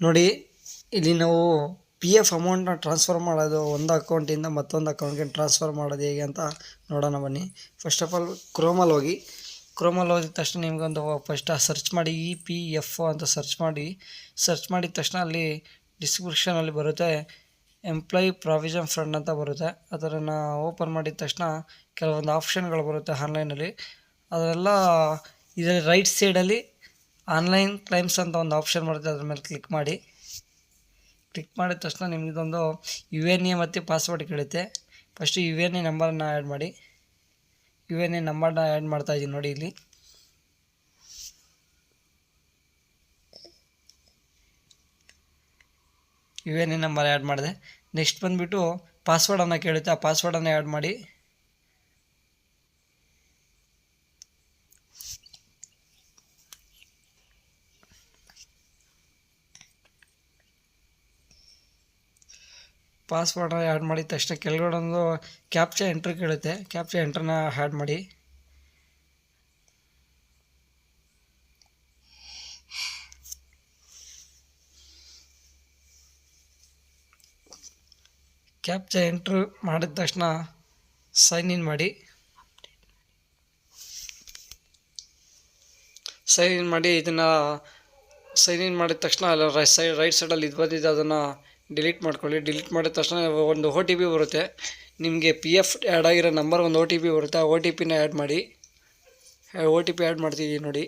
ನೋಡಿ, ಇಲ್ಲಿ ನಾವು ಪಿ ಎಫ್ ಅಮೌಂಟ್ನ ಟ್ರಾನ್ಸ್ಫರ್ ಮಾಡೋದು ಒಂದು ಅಕೌಂಟಿಂದ ಮತ್ತೊಂದು ಅಕೌಂಟ್ಗೆ ಟ್ರಾನ್ಸ್ಫರ್ ಮಾಡೋದು ಹೇಗೆ ಅಂತ ನೋಡೋಣ ಬನ್ನಿ. ಫಸ್ಟ್ ಆಫ್ ಆಲ್ ಕ್ರೋಮಲ್ಲಿ ಹೋಗಿ. ಕ್ರೋಮಲ್ಲಿ ಹೋದ ತಕ್ಷಣ ನಿಮಗೊಂದು ಫಸ್ಟ್ ಸರ್ಚ್ ಮಾಡಿ ಇ ಪಿ ಎಫ್ ಅಂತ ಸರ್ಚ್ ಮಾಡಿ. ಸರ್ಚ್ ಮಾಡಿದ ತಕ್ಷಣ ಅಲ್ಲಿ ಡಿಸ್ಕ್ರಿಪ್ಷನಲ್ಲಿ ಬರುತ್ತೆ ಎಂಪ್ಲಾಯಿ ಪ್ರಾವಿಷನ್ ಫಂಡ್ ಅಂತ ಬರುತ್ತೆ. ಅದನ್ನು ಓಪನ್ ಮಾಡಿದ ತಕ್ಷಣ ಕೆಲವೊಂದು ಆಪ್ಷನ್ಗಳು ಬರುತ್ತೆ ಆನ್ಲೈನಲ್ಲಿ ಅದೆಲ್ಲ ಇದರಲ್ಲಿ ರೈಟ್ ಸೈಡಲ್ಲಿ ಆನ್ಲೈನ್ ಕ್ಲೈಮ್ಸ್ ಅಂತ ಒಂದು ಆಪ್ಷನ್ ಬರುತ್ತೆ, ಅದ್ರ ಮೇಲೆ ಕ್ಲಿಕ್ ಮಾಡಿ. ಕ್ಲಿಕ್ ಮಾಡಿದ ತಕ್ಷಣ ನಿಮಗಿದೊಂದು ಯು ಎನ್ ಎ ಮತ್ತು ಪಾಸ್ವರ್ಡ್ ಕೇಳುತ್ತೆ. ಫಸ್ಟು ಯು ಎನ್ ಎ ನಂಬರನ್ನ ಆ್ಯಡ್ ಮಾಡಿ. ಯು ಎನ್ ಎ ನಂಬರ್ನ ಆ್ಯಡ್ ಮಾಡ್ತಾ ಇದ್ದೀನಿ ನೋಡಿ ಇಲ್ಲಿ. U N A number add ಮಾಡಿದೆ. ನೆಕ್ಸ್ಟ್ ಬಂದುಬಿಟ್ಟು ಪಾಸ್ವರ್ಡನ್ನು ಕೇಳುತ್ತೆ. ಆ ಪಾಸ್ವರ್ಡನ್ನು ಆ್ಯಡ್ ಮಾಡಿ. ಪಾಸ್ವರ್ಡನ್ನ ಆ್ಯಡ್ ಮಾಡಿದ ತಕ್ಷಣ ಕೆಳಗಡೆ ಒಂದು ಕ್ಯಾಪ್ಚಾ ಎಂಟ್ರ್ ಕೇಳುತ್ತೆ. ಕ್ಯಾಪ್ಚಾ ಎಂಟ್ರನ್ನ ಆ್ಯಡ್ ಮಾಡಿ. ಕ್ಯಾಪ್ಚಾ ಎಂಟ್ರ್ ಮಾಡಿದ ತಕ್ಷಣ ಸೈನ್ ಇನ್ ಮಾಡಿ. ಸೈನ್ ಇನ್ ಮಾಡಿ ಇದನ್ನು, ಸೈನ್ ಇನ್ ಮಾಡಿದ ತಕ್ಷಣ ರೈ, ಸೈ, ರೈಟ್ ಸೈಡಲ್ಲಿ ಇದು ಬಂದಿದ್ದು ಅದನ್ನು ಡಿಲೀಟ್ ಮಾಡ್ಕೊಳ್ಳಿ. ಡಿಲೀಟ್ ಮಾಡಿದ ತಕ್ಷಣ ಒಂದು ಪಿ ಬರುತ್ತೆ. ನಿಮಗೆ ಪಿ ಎಫ್ ಆ್ಯಡ್ ಆಗಿರೋ ನಂಬರ್ ಒಂದು ಒ ಟಿ ಪಿ ಬರುತ್ತೆ. ಆ ಒ ಟಿ ಪಿನ ಆ್ಯಡ್ ಮಾಡಿ. ಒ ಟಿ ಪಿ ಆ್ಯಡ್ ಮಾಡ್ತಿದ್ದೀವಿ ನೋಡಿ.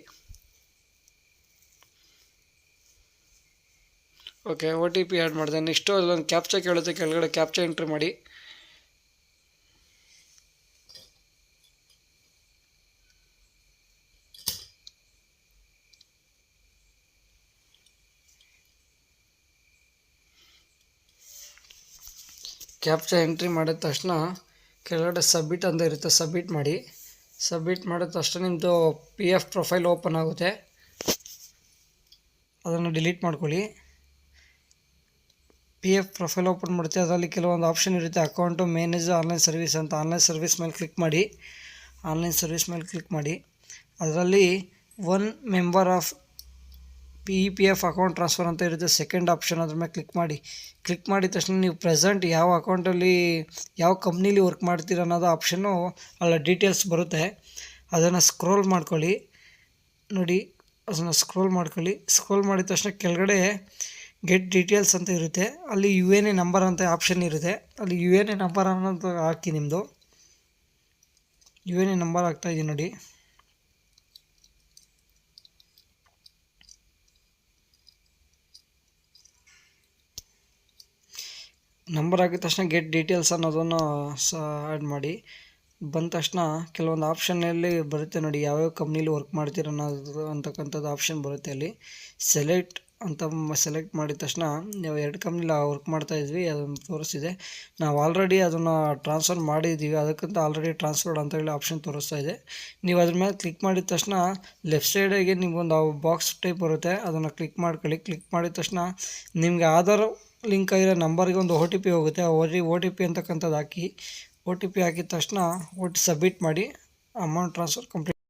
Okay O T P add ಮಾಡಿದೆ. ನೆಕ್ಸ್ಟು ಅದೊಂದು ಕ್ಯಾಪ್ಚಾ ಕೇಳುತ್ತೆ. ಕೆಳಗಡೆ ಕ್ಯಾಪ್ಚಾ ಎಂಟ್ರಿ ಮಾಡಿ. ಕ್ಯಾಪ್ಚಾ ಎಂಟ್ರಿ ಮಾಡಿದ ತಕ್ಷಣ ಕೆಳಗಡೆ ಸಬ್ಮಿಟ್ ಅಂತ ಇರುತ್ತೆ, ಸಬ್ಮಿಟ್ ಮಾಡಿ. ಸಬ್ಮಿಟ್ ಮಾಡಿದ ತಕ್ಷಣ ನಿಮ್ಮದು ಪಿ ಎಫ್ ಪ್ರೊಫೈಲ್ ಓಪನ್ ಆಗುತ್ತೆ. ಅದನ್ನು ಡಿಲೀಟ್ ಮಾಡ್ಕೊಳ್ಳಿ. ಪಿ ಎಫ್ ಪ್ರೊಫೈಲ್ ಓಪನ್ ಮಾಡುತ್ತೆ, ಅದರಲ್ಲಿ ಕೆಲವೊಂದು ಆಪ್ಷನ್ ಇರುತ್ತೆ. ಅಕೌಂಟು ಮ್ಯಾನೇಜ್ ಆನ್ಲೈನ್ ಸರ್ವಿಸ್ ಅಂತ ಆನ್ಲೈನ್ ಸರ್ವಿಸ್ ಮೇಲೆ ಕ್ಲಿಕ್ ಮಾಡಿ. ಆನ್ಲೈನ್ ಸರ್ವಿಸ್ ಮೇಲೆ ಕ್ಲಿಕ್ ಮಾಡಿ. ಅದರಲ್ಲಿ one member of P E P F account transfer ಅಂತ ಇರುತ್ತೆ ಸೆಕೆಂಡ್ ಆಪ್ಷನ್ ಅದ್ರ ಮೇಲೆ ಕ್ಲಿಕ್ ಮಾಡಿ. ಕ್ಲಿಕ್ ಮಾಡಿದ ತಕ್ಷಣ ನೀವು ಪ್ರೆಸೆಂಟ್ ಯಾವ ಅಕೌಂಟಲ್ಲಿ ಯಾವ ಕಂಪ್ನೀಲಿ ವರ್ಕ್ ಮಾಡ್ತೀರ ಅನ್ನೋದು ಆಪ್ಷನ್ನು ಅಲ್ಲ ಡೀಟೇಲ್ಸ್ ಬರುತ್ತೆ. ಅದನ್ನು ಸ್ಕ್ರೋಲ್ ಮಾಡ್ಕೊಳ್ಳಿ. ನೋಡಿ, ಅದನ್ನು ಸ್ಕ್ರೋಲ್ ಮಾಡ್ಕೊಳ್ಳಿ. ಸ್ಕ್ರೋಲ್ ಮಾಡಿದ ತಕ್ಷಣ ಕೆಳಗಡೆ ಗೆಟ್ ಡೀಟೇಲ್ಸ್ ಅಂತ ಇರುತ್ತೆ. ಅಲ್ಲಿ ಯು ಎನ್ ಎ ನಂಬರ್ ಅಂತ ಆಪ್ಷನ್ ಇರುತ್ತೆ. ಅಲ್ಲಿ ಯು ಎನ್ ಎ ನಂಬರ್ ಅನ್ನೋದು ಹಾಕಿ ನಿಮ್ಮದು ಯು ಎನ್ ಎ ನಂಬರ್ ಹಾಕ್ತಾಯಿದ್ದೀನಿ ನೋಡಿ. ನಂಬರ್ ಹಾಕಿದ ತಕ್ಷಣ ಗೆಟ್ ಡೀಟೇಲ್ಸ್ ಅನ್ನೋದನ್ನು ಸಹ ಆ್ಯಡ್ ಮಾಡಿ. ಬಂದ ತಕ್ಷಣ ಕೆಲವೊಂದು ಆಪ್ಷನಲ್ಲಿ ಬರುತ್ತೆ ನೋಡಿ ಯಾವ್ಯಾವ ಕಂಪ್ನೀಲಿ ವರ್ಕ್ ಮಾಡ್ತೀರ ಅನ್ನೋದು ಅಂತಕ್ಕಂಥದ್ದು ಆಪ್ಷನ್ ಬರುತ್ತೆ ಅಲ್ಲಿ. ಸೆಲೆಕ್ಟ್ ಅಂತ ಸೆಲೆಕ್ಟ್ ಮಾಡಿದ ತಕ್ಷಣ ನೀವು ಎರಡು ಕಂಪ್ನಿಲಿ ವರ್ಕ್ ಮಾಡ್ತಾ ಇದ್ವಿ ಅದನ್ನು ತೋರಿಸ್ತಿದೆ. ನಾವು ಆಲ್ರೆಡಿ ಅದನ್ನು ಟ್ರಾನ್ಸ್ಫರ್ ಮಾಡಿದ್ದೀವಿ ಅದಕ್ಕಂತ ಆಲ್ರೆಡಿ ಟ್ರಾನ್ಸ್ಫರ್ಡ್ ಅಂತ ಹೇಳಿ ಆಪ್ಷನ್ ತೋರಿಸ್ತಾ ಇದೆ. ನೀವು ಅದ್ರ ಮೇಲೆ ಕ್ಲಿಕ್ ಮಾಡಿದ ತಕ್ಷಣ ಲೆಫ್ಟ್ ಸೈಡಿಗೆ ನಿಮ್ಗೊಂದು ಬಾಕ್ಸ್ ಟೈಪ್ ಬರುತ್ತೆ, ಅದನ್ನು ಕ್ಲಿಕ್ ಮಾಡ್ಕೊಳ್ಳಿ. ಕ್ಲಿಕ್ ಮಾಡಿದ ತಕ್ಷಣ ನಿಮಗೆ ಆಧಾರ್ ಲಿಂಕ್ ಆಗಿರೋ ನಂಬರ್ಗೆ ಒಂದು ಒ ಟಿ ಪಿ ಹೋಗುತ್ತೆ. ಆ ಓ ಓ ಟಿ ಪಿ ಅಂತಕ್ಕಂಥದ್ದು ಹಾಕಿ ಒ ಟಿ ಪಿ ಹಾಕಿದ ತಕ್ಷಣ ಒಟ್ಟು ಸಬ್ಮಿಟ್ ಮಾಡಿ, ಅಮೌಂಟ್ ಟ್ರಾನ್ಸ್ಫರ್ ಕಂಪ್ಲೀಟ್